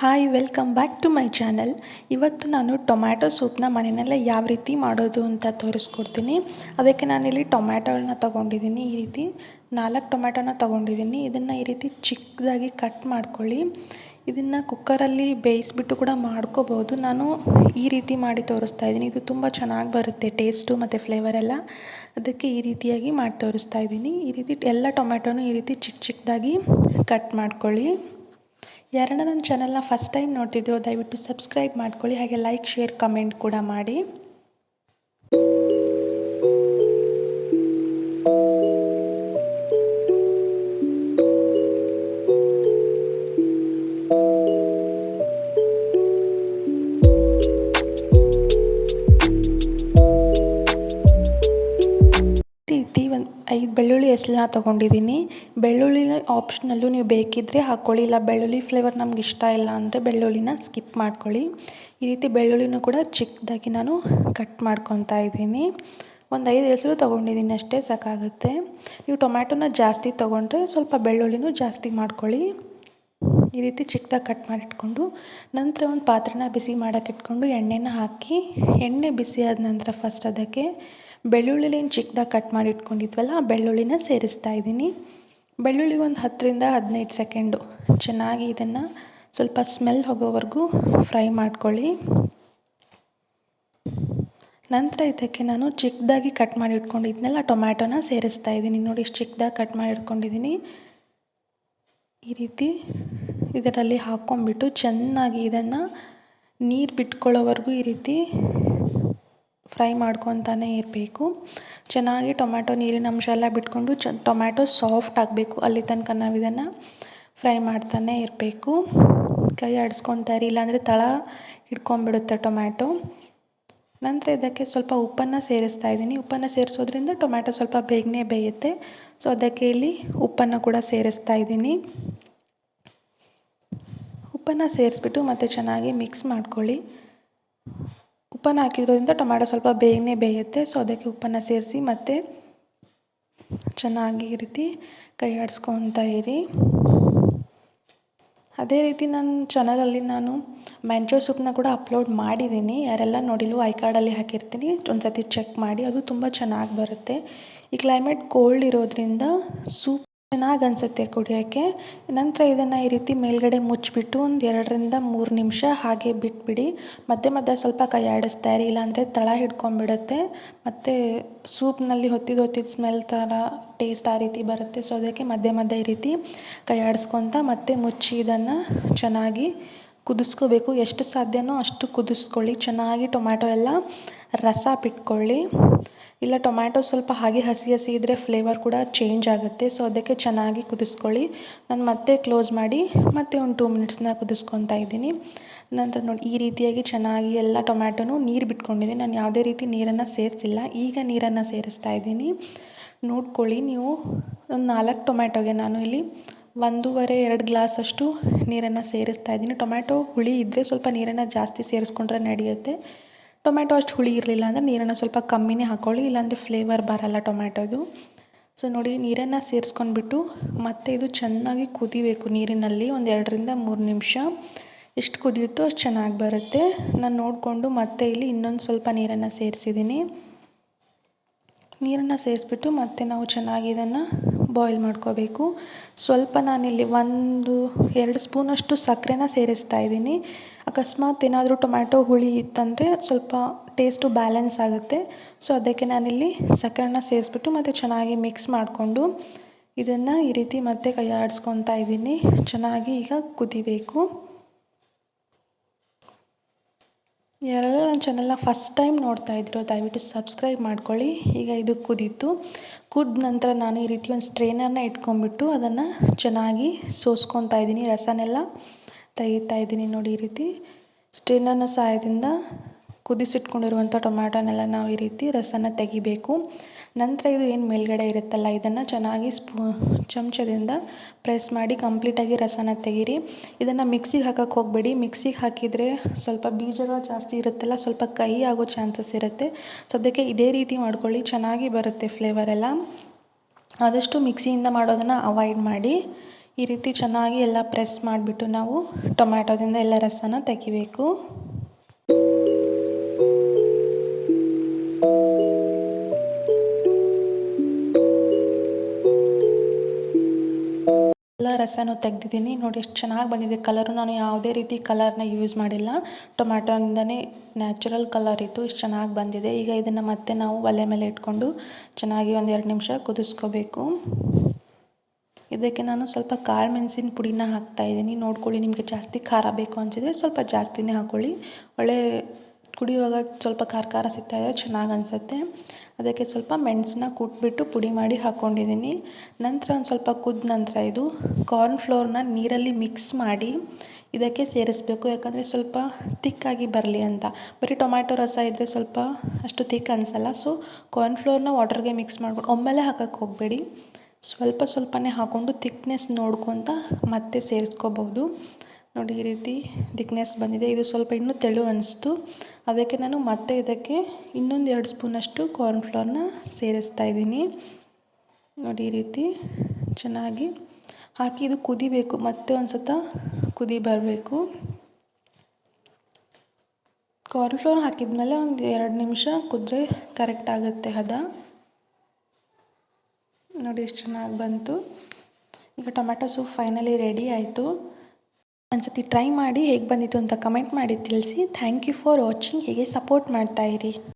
Hi welcome back to my channel ಇವತ್ತು ನಾನು tomato ಸೂಪ್ನ ಮನೆಯಲ್ಲೇ ಯಾವ ರೀತಿ ಮಾಡೋದು ಅಂತ ತೋರಿಸ್ಕೊಡ್ತೀನಿ. ಅದಕ್ಕೆ ನಾನಿಲ್ಲಿ ಟೊಮ್ಯಾಟೊಗಳನ್ನ ತೊಗೊಂಡಿದ್ದೀನಿ. ಈ ರೀತಿ ನಾಲ್ಕು ಟೊಮ್ಯಾಟೊನ ತೊಗೊಂಡಿದ್ದೀನಿ. ಇದನ್ನು ಈ ರೀತಿ ಚಿಕ್ಕದಾಗಿ ಕಟ್ ಮಾಡ್ಕೊಳ್ಳಿ. ಇದನ್ನು ಕುಕ್ಕರಲ್ಲಿ ಬೇಯಿಸ್ಬಿಟ್ಟು ಕೂಡ ಮಾಡ್ಕೋಬೋದು. ನಾನು ಈ ರೀತಿ ಮಾಡಿ ತೋರಿಸ್ತಾ ಇದ್ದೀನಿ. ಇದು ತುಂಬ ಚೆನ್ನಾಗಿ ಬರುತ್ತೆ, ಟೇಸ್ಟು ಮತ್ತು ಫ್ಲೇವರ್ ಎಲ್ಲ. ಅದಕ್ಕೆ ಈ ರೀತಿಯಾಗಿ ಮಾಡಿ ತೋರಿಸ್ತಾ ಇದ್ದೀನಿ. ಈ ರೀತಿ ಎಲ್ಲ ಟೊಮ್ಯಾಟೊನೂ ಈ ರೀತಿ ಚಿಕ್ಕ ಚಿಕ್ಕದಾಗಿ ಕಟ್ ಮಾಡ್ಕೊಳ್ಳಿ. ಯಾರನ್ನ ನನ್ನ ಚಾನಲ್ನ ಫಸ್ಟ್ ಟೈಮ್ ನೋಡ್ತಿದ್ರು ದಯವಿಟ್ಟು ಸಬ್ಸ್ಕ್ರೈಬ್ ಮಾಡ್ಕೊಳ್ಳಿ, ಹಾಗೆ ಲೈಕ್ ಶೇರ್ ಕಮೆಂಟ್ ಕೂಡ ಮಾಡಿ. ಐದು ಬೆಳ್ಳುಳ್ಳಿ ಹೆಸ್ಲನ್ನ ತೊಗೊಂಡಿದ್ದೀನಿ ಬೆಳ್ಳುಳ್ಳಿನ ಆಪ್ಷನಲ್ಲೂ ನೀವು ಬೇಕಿದ್ದರೆ ಹಾಕ್ಕೊಳ್ಳಿ ಇಲ್ಲ, ಬೆಳ್ಳುಳ್ಳಿ ಫ್ಲೇವರ್ ನಮ್ಗೆ ಇಷ್ಟ ಇಲ್ಲ ಅಂದರೆ ಬೆಳ್ಳುಳ್ಳಿನ ಸ್ಕಿಪ್ ಮಾಡ್ಕೊಳ್ಳಿ. ಈ ರೀತಿ ಬೆಳ್ಳುಳ್ಳಿನೂ ಕೂಡ ಚಿಕ್ಕದಾಗಿ ನಾನು ಕಟ್ ಮಾಡ್ಕೊತಾ ಇದ್ದೀನಿ. ಒಂದು ಐದು ಹೆಸರು ತೊಗೊಂಡಿದ್ದೀನಿ ಅಷ್ಟೇ, ಸಾಕಾಗುತ್ತೆ. ನೀವು ಟೊಮ್ಯಾಟೊನ ಜಾಸ್ತಿ ತೊಗೊಂಡ್ರೆ ಸ್ವಲ್ಪ ಬೆಳ್ಳುಳ್ಳಿನೂ ಜಾಸ್ತಿ ಮಾಡ್ಕೊಳ್ಳಿ. ಈ ರೀತಿ ಚಿಕ್ಕದಾಗಿ ಕಟ್ ಮಾಡಿಟ್ಕೊಂಡು ನಂತರ ಒಂದು ಪಾತ್ರೆನ ಬಿಸಿ ಮಾಡೋಕೆ ಇಟ್ಕೊಂಡು ಎಣ್ಣೆನ ಹಾಕಿ. ಎಣ್ಣೆ ಬಿಸಿ ಆದ ನಂತರ ಫಸ್ಟ್ ಅದಕ್ಕೆ ಬೆಳ್ಳುಳ್ಳಿಲೇನು ಚಿಕ್ಕದಾಗಿ ಕಟ್ ಮಾಡಿ ಇಟ್ಕೊಂಡಿದ್ವಲ್ಲ, ಆ ಬೆಳ್ಳುಳ್ಳಿನ ಸೇರಿಸ್ತಾ ಇದ್ದೀನಿ. ಬೆಳ್ಳುಳ್ಳಿ ಒಂದು ಹತ್ತರಿಂದ ಹದಿನೈದು ಸೆಕೆಂಡು ಚೆನ್ನಾಗಿ ಇದನ್ನು ಸ್ವಲ್ಪ ಸ್ಮೆಲ್ ಹೋಗೋವರೆಗೂ ಫ್ರೈ ಮಾಡ್ಕೊಳ್ಳಿ. ನಂತರ ಇದಕ್ಕೆ ನಾನು ಚಿಕ್ಕದಾಗಿ ಕಟ್ ಮಾಡಿ ಇಟ್ಕೊಂಡಿದ್ನೆಲ್ಲ ಟೊಮ್ಯಾಟೊನ ಸೇರಿಸ್ತಾ ಇದ್ದೀನಿ. ನೋಡಿ ಇಷ್ಟು ಚಿಕ್ಕದಾಗಿ ಕಟ್ ಮಾಡಿ ಇಟ್ಕೊಂಡಿದ್ದೀನಿ. ಈ ರೀತಿ ಇದರಲ್ಲಿ ಹಾಕ್ಕೊಂಬಿಟ್ಟು ಚೆನ್ನಾಗಿ ಇದನ್ನು ನೀರು ಬಿಟ್ಕೊಳ್ಳೋವರೆಗೂ ಈ ರೀತಿ ಫ್ರೈ ಮಾಡ್ಕೊತಾನೆ ಇರಬೇಕು. ಚೆನ್ನಾಗಿ ಟೊಮ್ಯಾಟೊ ನೀರಿನ ಅಂಶ ಎಲ್ಲ ಬಿಟ್ಕೊಂಡು ಚ, ಟೊಮ್ಯಾಟೊ ಸಾಫ್ಟ್ ಆಗಬೇಕು. ಅಲ್ಲಿ ತನಕ ನಾವು ಇದನ್ನು ಫ್ರೈ ಮಾಡ್ತಾನೆ ಇರಬೇಕು. ಕೈ ಆಡಿಸ್ಕೊತಾ ಇರಿ, ಇಲ್ಲಾಂದರೆ ತಳ ಹಿಡ್ಕೊಂಬಿಡುತ್ತೆ ಟೊಮ್ಯಾಟೊ. ನಂತರ ಇದಕ್ಕೆ ಸ್ವಲ್ಪ ಉಪ್ಪನ್ನು ಸೇರಿಸ್ತಾ ಇದ್ದೀನಿ. ಉಪ್ಪನ್ನು ಸೇರಿಸೋದ್ರಿಂದ ಟೊಮ್ಯಾಟೊ ಸ್ವಲ್ಪ ಬೇಗನೆ ಬೇಯುತ್ತೆ. ಸೊ, ಅದಕ್ಕೆ ಇಲ್ಲಿ ಉಪ್ಪನ್ನು ಕೂಡ ಸೇರಿಸ್ತಾ ಇದ್ದೀನಿ. ಉಪ್ಪನ್ನು ಸೇರಿಸ್ಬಿಟ್ಟು ಮತ್ತೆ ಚೆನ್ನಾಗಿ ಮಿಕ್ಸ್ ಮಾಡ್ಕೊಳ್ಳಿ. ಉಪ್ಪನ್ನು ಹಾಕಿರೋದ್ರಿಂದ ಟೊಮ್ಯಾಟೊ ಸ್ವಲ್ಪ ಬೇಗನೆ ಬೇಯುತ್ತೆ. ಸೊ ಅದಕ್ಕೆ ಉಪ್ಪನ್ನು ಸೇರಿಸಿ ಮತ್ತು ಚೆನ್ನಾಗಿ ಈ ರೀತಿ ಕೈ ಆಡಿಸ್ಕೊತಾ ಇರಿ. ಅದೇ ರೀತಿ ನನ್ನ ಚಾನಲಲ್ಲಿ ನಾನು ಮ್ಯಾಂಚೋ ಸೂಪ್ನ ಕೂಡ ಅಪ್ಲೋಡ್ ಮಾಡಿದ್ದೀನಿ. ಯಾರೆಲ್ಲ ನೋಡಿಲ್ವೋ ಐ ಕಾರ್ಡಲ್ಲಿ ಹಾಕಿರ್ತೀನಿ. ಒಂದು ಸತಿ ಚೆಕ್ ಮಾಡಿ. ಅದು ತುಂಬ ಚೆನ್ನಾಗಿ ಬರುತ್ತೆ. ಈ ಕ್ಲೈಮೇಟ್ ಕೋಲ್ಡ್ ಇರೋದ್ರಿಂದ ಸೂಪ್ ಚೆನ್ನಾಗಿ ಅನಿಸುತ್ತೆ ಕುಡಿಯೋಕ್ಕೆ. ನಂತರ ಇದನ್ನು ಈ ರೀತಿ ಮೇಲ್ಗಡೆ ಮುಚ್ಚಿಬಿಟ್ಟು ಒಂದು ಎರಡರಿಂದ ಮೂರು ನಿಮಿಷ ಹಾಗೆ ಬಿಟ್ಬಿಡಿ. ಮಧ್ಯೆ ಮಧ್ಯೆ ಸ್ವಲ್ಪ ಕೈ ಆಡಿಸ್ತಾ ಇರಿ, ಇಲ್ಲಾಂದರೆ ತಳ ಹಿಡ್ಕೊಂಬಿಡುತ್ತೆ ಮತ್ತು ಸೂಪ್ನಲ್ಲಿ ಹೊತ್ತಿದ್ದು ಹೊತ್ತಿದ್ದು ಸ್ಮೆಲ್ ಥರ ಟೇಸ್ಟ್ ಆ ರೀತಿ ಬರುತ್ತೆ. ಸೊ ಅದಕ್ಕೆ ಮಧ್ಯೆ ಮಧ್ಯೆ ಈ ರೀತಿ ಕೈ ಆಡಿಸ್ಕೊತ ಮತ್ತೆ ಮುಚ್ಚಿ ಇದನ್ನು ಚೆನ್ನಾಗಿ ಕುದಿಸ್ಕೋಬೇಕು. ಎಷ್ಟು ಸಾಧ್ಯನೋ ಅಷ್ಟು ಕುದಿಸ್ಕೊಳ್ಳಿ. ಚೆನ್ನಾಗಿ ಟೊಮ್ಯಾಟೊ ಎಲ್ಲ ರಸ ಬಿಟ್ಕೊಳ್ಳಿ. ಇಲ್ಲ ಟೊಮ್ಯಾಟೊ ಸ್ವಲ್ಪ ಹಾಗೆ ಹಸಿ ಹಸಿ ಇದ್ದರೆ ಫ್ಲೇವರ್ ಕೂಡ ಚೇಂಜ್ ಆಗುತ್ತೆ. ಸೊ ಅದಕ್ಕೆ ಚೆನ್ನಾಗಿ ಕುದಿಸ್ಕೊಳ್ಳಿ. ನಾನು ಮತ್ತೆ ಕ್ಲೋಸ್ ಮಾಡಿ ಮತ್ತೆ ಒಂದು ಟೂ ಮಿನಿಟ್ಸ್ನ ಕುದಿಸ್ಕೊತಾ ಇದ್ದೀನಿ. ನಂತರ ನೋಡಿ, ಈ ರೀತಿಯಾಗಿ ಚೆನ್ನಾಗಿ ಎಲ್ಲ ಟೊಮ್ಯಾಟೊನು ನೀರು ಬಿಟ್ಕೊಂಡಿದ್ದೀನಿ. ನಾನು ಯಾವುದೇ ರೀತಿ ನೀರನ್ನು ಸೇರಿಸಿಲ್ಲ. ಈಗ ನೀರನ್ನು ಸೇರಿಸ್ತಾ ಇದ್ದೀನಿ. ನೋಡ್ಕೊಳ್ಳಿ ನೀವು. ಒಂದು ನಾಲ್ಕು ಟೊಮ್ಯಾಟೊಗೆ ನಾನು ಇಲ್ಲಿ ಒಂದೂವರೆ, ಎರಡು ಗ್ಲಾಸಷ್ಟು ನೀರನ್ನು ಸೇರಿಸ್ತಾ ಇದ್ದೀನಿ. ಟೊಮ್ಯಾಟೊ ಹುಳಿ ಇದ್ದರೆ ಸ್ವಲ್ಪ ನೀರನ್ನು ಜಾಸ್ತಿ ಸೇರಿಸ್ಕೊಂಡ್ರೆ ನಡೆಯುತ್ತೆ. ಟೊಮ್ಯಾಟೊ ಅಷ್ಟು ಹುಳಿ ಇರಲಿಲ್ಲ ಅಂದರೆ ನೀರನ್ನು ಸ್ವಲ್ಪ ಕಮ್ಮಿನೇ ಹಾಕ್ಕೊಳ್ಳಿ ಇಲ್ಲಾಂದರೆ ಫ್ಲೇವರ್ ಬರಲ್ಲ ಟೊಮ್ಯಾಟೊದು. ಸೊ ನೋಡಿ, ನೀರನ್ನು ಸೇರಿಸ್ಕೊಂಡ್ಬಿಟ್ಟು ಮತ್ತೆ ಇದು ಚೆನ್ನಾಗಿ ಕುದಿಬೇಕು ನೀರಿನಲ್ಲಿ ಒಂದು ಎರಡರಿಂದ ಮೂರು ನಿಮಿಷ. ಎಷ್ಟು ಕುದಿಯುತ್ತೋ ಅಷ್ಟು ಚೆನ್ನಾಗಿ ಬರುತ್ತೆ. ನಾನು ನೋಡಿಕೊಂಡು ಮತ್ತೆ ಇಲ್ಲಿ ಇನ್ನೊಂದು ಸ್ವಲ್ಪ ನೀರನ್ನು ಸೇರಿಸಿದ್ದೀನಿ ನೀರನ್ನು ಸೇರಿಸ್ಬಿಟ್ಟು ಮತ್ತೆ ನಾವು ಚೆನ್ನಾಗಿ ಇದನ್ನು ಬಾಯ್ಲ್ ಮಾಡ್ಕೋಬೇಕು. ಸ್ವಲ್ಪ ನಾನಿಲ್ಲಿ ಒಂದು ಎರಡು ಸ್ಪೂನಷ್ಟು ಸಕ್ಕರೆನ ಸೇರಿಸ್ತಾ ಇದ್ದೀನಿ. ಅಕಸ್ಮಾತ್ ಏನಾದರೂ ಟೊಮ್ಯಾಟೊ, ಹುಳಿ ಇತ್ತಂದರೆ ಸ್ವಲ್ಪ ಟೇಸ್ಟು ಬ್ಯಾಲೆನ್ಸ್ ಆಗುತ್ತೆ. ಸೊ, ಅದಕ್ಕೆ ನಾನಿಲ್ಲಿ ಸಕ್ಕರೆನ ಸೇರಿಸ್ಬಿಟ್ಟು ಮತ್ತು ಚೆನ್ನಾಗಿ ಮಿಕ್ಸ್ ಮಾಡಿಕೊಂಡು ಇದನ್ನು ಈ ರೀತಿ ಮತ್ತೆ ಕೈ ಆಡಿಸ್ಕೊತಾ ಇದ್ದೀನಿ. ಚೆನ್ನಾಗಿ ಈಗ ಕುದಿಬೇಕು. ಯಾರೆಲ್ಲ ನನ್ನ ಚಾನಲ್ನ ಫಸ್ಟ್ ಟೈಮ್ ನೋಡ್ತಾ ಇದ್ರು ದಯವಿಟ್ಟು ಸಬ್ಸ್ಕ್ರೈಬ್ ಮಾಡ್ಕೊಳ್ಳಿ. ಈಗ ಇದು ಕುದೀತು. ಕುದ್ದ ನಂತರ ನಾನು ಈ ರೀತಿ ಒಂದು ಸ್ಟ್ರೇನರ್ನ ಇಟ್ಕೊಂಡ್ಬಿಟ್ಟು ಅದನ್ನು ಚೆನ್ನಾಗಿ ಸೋಸ್ಕೊತಾ ಇದ್ದೀನಿ. ರಸನೆಲ್ಲ ತೆಗಿತಾ ಇದ್ದೀನಿ ನೋಡಿ ಈ ರೀತಿ. ಸ್ಟ್ರೇನರ್ನ ಸಹಾಯದಿಂದ ಕುದಿಸಿಟ್ಕೊಂಡಿರುವಂಥ ಟೊಮ್ಯಾಟೋನೆಲ್ಲ ನಾವು ಈ ರೀತಿ ರಸನ ತೆಗಿಬೇಕು. ನಂತರ ಇದು ಏನು ಮೇಲ್ಗಡೆ ಇರುತ್ತಲ್ಲ, ಇದನ್ನು ಚೆನ್ನಾಗಿ ಸ್ಪೂ, ಚಮಚದಿಂದ ಪ್ರೆಸ್ ಮಾಡಿ ಕಂಪ್ಲೀಟಾಗಿ ರಸನ ತೆಗೀರಿ. ಇದನ್ನು ಮಿಕ್ಸಿಗೆ ಹಾಕಕ್ಕೆ ಹೋಗಬೇಡಿ. ಮಿಕ್ಸಿಗೆ ಹಾಕಿದರೆ ಸ್ವಲ್ಪ ಬೀಜಗಳು ಜಾಸ್ತಿ ಇರುತ್ತಲ್ಲ, ಸ್ವಲ್ಪ ಕಹಿ ಆಗೋ ಚಾನ್ಸಸ್ ಇರುತ್ತೆ. ಸೊ, ಅದಕ್ಕೆ ಇದೇ ರೀತಿ ಮಾಡ್ಕೊಳ್ಳಿ. ಚೆನ್ನಾಗಿ ಬರುತ್ತೆ ಫ್ಲೇವರ್ ಎಲ್ಲ. ಆದಷ್ಟು ಮಿಕ್ಸಿಯಿಂದ ಮಾಡೋದನ್ನು ಅವಾಯ್ಡ್ ಮಾಡಿ. ಈ ರೀತಿ ಚೆನ್ನಾಗಿ ಎಲ್ಲ ಪ್ರೆಸ್ ಮಾಡಿಬಿಟ್ಟು ನಾವು ಟೊಮ್ಯಾಟೋದಿಂದ ಎಲ್ಲ ರಸನ ತೆಗಿಬೇಕು. ಎಲ್ಲ ರಸನೂ ತೆಗೆದಿದ್ದೀನಿ. ನೋಡಿ ಎಷ್ಟು ಚೆನ್ನಾಗಿ ಬಂದಿದೆ ಕಲರು ನಾನು ಯಾವುದೇ ರೀತಿ ಕಲರ್ನ ಯೂಸ್ ಮಾಡಿಲ್ಲ. ಟೊಮ್ಯಾಟೊಯಿಂದನೇ ನ್ಯಾಚುರಲ್ ಕಲರ್ ಇತ್ತು. ಇಷ್ಟು ಚೆನ್ನಾಗಿ ಬಂದಿದೆ. ಈಗ ಇದನ್ನು ಮತ್ತೆ ನಾವು ಒಲೆ ಮೇಲೆ ಇಟ್ಕೊಂಡು ಚೆನ್ನಾಗಿ ಒಂದು ಎರಡು ನಿಮಿಷ ಕುದಿಸ್ಕೋಬೇಕು. ಇದಕ್ಕೆ ನಾನು ಸ್ವಲ್ಪ ಕಾಳು ಮೆಣಸಿನ ಪುಡಿನ ಹಾಕ್ತಾಯಿದ್ದೀನಿ ನೋಡ್ಕೊಳ್ಳಿ ನಿಮಗೆ ಜಾಸ್ತಿ ಖಾರ ಬೇಕು ಅನಿಸಿದ್ರೆ ಸ್ವಲ್ಪ ಜಾಸ್ತಿನೇ ಹಾಕ್ಕೊಳ್ಳಿ ಒಳ್ಳೆ ಕುಡಿಯುವಾಗ ಸ್ವಲ್ಪ ಖಾರ ಖಾರ ಸಿಗ್ತಾಯಿದೆ, ಚೆನ್ನಾಗಿ ಅನಿಸುತ್ತೆ. ಅದಕ್ಕೆ ಸ್ವಲ್ಪ ಮೆಣಸನ್ನ ಕುಟ್ಬಿಟ್ಟು ಪುಡಿ ಮಾಡಿ ಹಾಕ್ಕೊಂಡಿದ್ದೀನಿ ನಂತರ ಒಂದು ಸ್ವಲ್ಪ ಕುದ್ದ ನಂತರ ಇದು ಕಾರ್ನ್ ಫ್ಲೋರ್ನ ನೀರಲ್ಲಿ ಮಿಕ್ಸ್ ಮಾಡಿ ಇದಕ್ಕೆ ಸೇರಿಸ್ಬೇಕು. ಯಾಕಂದರೆ ಸ್ವಲ್ಪ ತಿಕ್ಕಾಗಿ ಬರಲಿ ಅಂತ. ಬರೀ ಟೊಮ್ಯಾಟೊ ರಸ ಇದ್ದರೆ ಸ್ವಲ್ಪ ಅಷ್ಟು ತಿಕ್ ಅನಿಸಲ್ಲ. ಸೊ ಕಾರ್ನ್ ಫ್ಲೋರ್ನ ವಾಟರ್ಗೆ ಮಿಕ್ಸ್ ಮಾಡ್ಬಿಟ್ಟು ಒಮ್ಮೆಲೆ ಹಾಕಕ್ಕೆ ಹೋಗಬೇಡಿ. ಸ್ವಲ್ಪ ಸ್ವಲ್ಪನೇ ಹಾಕ್ಕೊಂಡು ತಿಕ್ನೆಸ್ ನೋಡ್ಕೊತ ಮತ್ತೆ ಸೇರಿಸ್ಕೋಬೋದು ನೋಡಿ ಈ ರೀತಿ ತಿಕ್ನೆಸ್ ಬಂದಿದೆ. ಇದು ಸ್ವಲ್ಪ ಇನ್ನೂ ತೆಳು ಅನಿಸ್ತು. ಅದಕ್ಕೆ ನಾನು ಮತ್ತೆ ಇದಕ್ಕೆ ಇನ್ನೊಂದು ಎರಡು ಸ್ಪೂನಷ್ಟು ಕಾರ್ನ್ ಫ್ಲೋರ್ನ ಸೇರಿಸ್ತಾ ಇದ್ದೀನಿ. ನೋಡಿ ಈ ರೀತಿ ಚೆನ್ನಾಗಿ ಹಾಕಿ ಇದು ಕುದಿಬೇಕು. ಮತ್ತೆ ಒಂದು ಸತ ಕುದಿ ಬರಬೇಕು. ಕಾರ್ನ್ ಫ್ಲೋರ್ ಹಾಕಿದ್ಮೇಲೆ ಒಂದು ಎರಡು ನಿಮಿಷ ಕುದ್ರೆ ಕರೆಕ್ಟ್ ಆಗುತ್ತೆ ಹದ. ನೋಡಿ ಎಷ್ಟು ಚೆನ್ನಾಗಿ ಬಂತು. ಈಗ ಟೊಮ್ಯಾಟೊ ಸೂಪ್ ಫೈನಲಿ ರೆಡಿ ಆಯಿತು. ಒಂದ್ಸತಿ ಟ್ರೈ ಮಾಡಿ ಹೇಗೆ ಬಂದಿತ್ತು ಅಂತ ಕಮೆಂಟ್ ಮಾಡಿ ತಿಳಿಸಿ. ಥ್ಯಾಂಕ್ ಯು ಫಾರ್ ವಾಚಿಂಗ್ ಹೀಗೆ ಸಪೋರ್ಟ್ ಮಾಡ್ತಾಯಿರಿ